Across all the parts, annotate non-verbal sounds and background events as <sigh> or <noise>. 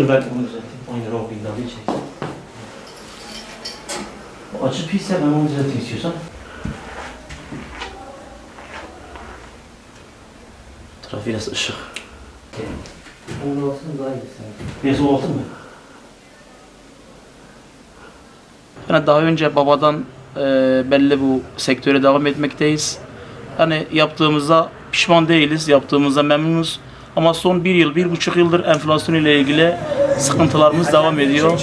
Dur ben onu düzelteyim. 10 lira o bindalıyı çekeyim. O açı pisse ben onu düzelteyim istiyorsan. Trafiğe ışık. Onun olsun daha iyi sanki. Neyse o olsun mu? Yani daha önce babadan e, belli bu sektöre devam etmekteyiz. Yani yaptığımızda pişman değiliz, yaptığımızda memnunuz. Ama son bir yıl, bir buçuk yıldır enflasyon ile ilgili sıkıntılarımız devam ediyor.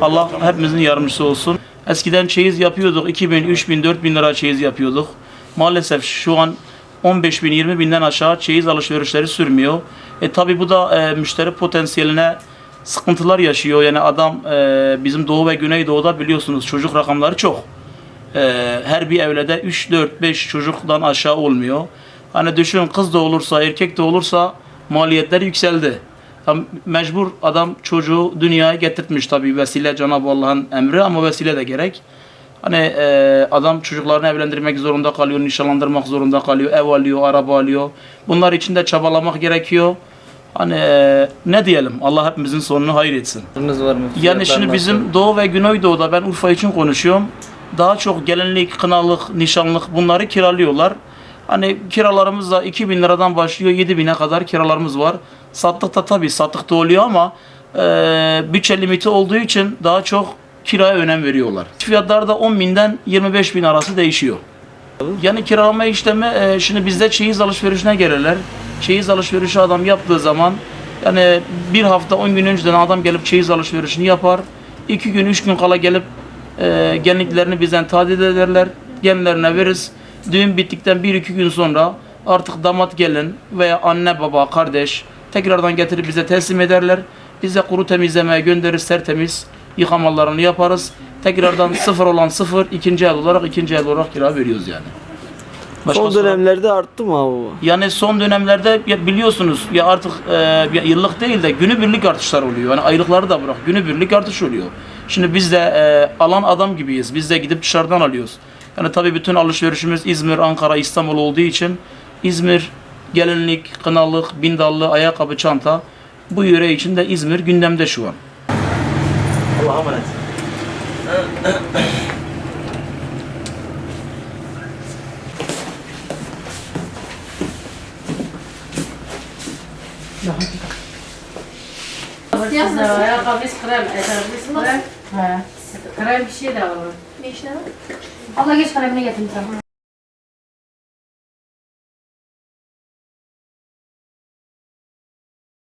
Allah hepimizin yardımcısı olsun. Eskiden çeyiz yapıyorduk, 2000, 3000, 4000 lira çeyiz yapıyorduk. Maalesef şu an 15 bin, 20 binden aşağı çeyiz alışverişleri sürmüyor. E tabi bu da e, müşteri potansiyeline sıkıntılar yaşıyor. Yani adam e, bizim Doğu ve Güneydoğu'da biliyorsunuz çocuk rakamları çok. E, her bir evlede 3, 4, 5 çocuktan aşağı olmuyor. Hani düşün kız da olursa, erkek de olursa maliyetler yükseldi. Tam mecbur adam çocuğu dünyaya getirtmiş tabi vesile Cenab-ı Allah'ın emri ama vesile de gerek. Hani e, adam çocuklarını evlendirmek zorunda kalıyor, nişanlandırmak zorunda kalıyor, ev alıyor, araba alıyor. Bunlar için de çabalamak gerekiyor. Hani e, ne diyelim Allah hepimizin sonunu hayır etsin. Fiyatlarınız var mı? Yani şimdi bizim Doğu ve Güneydoğu'da ben Urfa için konuşuyorum. Daha çok gelinlik, kınalık, nişanlık bunları kiralıyorlar. Hani kiralarımız da 2000 liradan başlıyor 7000'e kadar kiralarımız var. Sattık da tabii sattık da oluyor ama e, bütçe limiti olduğu için daha çok kiraya önem veriyorlar. Fiyatlar da 10 binden 25 bin arası değişiyor. Yani kiralama işlemi e, şimdi bizde çeyiz alışverişine gelirler. Çeyiz alışverişi adam yaptığı zaman yani bir hafta 10 gün önceden adam gelip çeyiz alışverişini yapar. 2 gün 3 gün kala gelip e, genliklerini bizden tadil ederler. Genlerine veririz. Düğün bittikten 1-2 gün sonra artık damat gelin veya anne baba kardeş tekrardan getirip bize teslim ederler. Biz de kuru temizlemeye göndeririz tertemiz yıkamalarını yaparız. Tekrardan <coughs> sıfır olan sıfır ikinci el olarak ikinci el olarak kira veriyoruz yani. Başka Son dönemlerde arttı mı abi bu? yani son dönemlerde ya biliyorsunuz ya artık e, ya yıllık değil de günübirlik artışlar oluyor. Yani aylıkları da bırak günübirlik artış oluyor. Şimdi biz de e, alan adam gibiyiz. Biz de gidip dışarıdan alıyoruz. Yani tabii bütün alışverişimiz İzmir, Ankara, İstanbul olduğu için İzmir gelinlik, kınalık, bindallı, ayakkabı, çanta bu yöre için de İzmir gündemde şu an. Allah'a emanet. Yazın ayakkabı krem, ayakkabı krem. He. Krem bir şey de var. Ne işine var? Allah geç kalemini getirdim sana.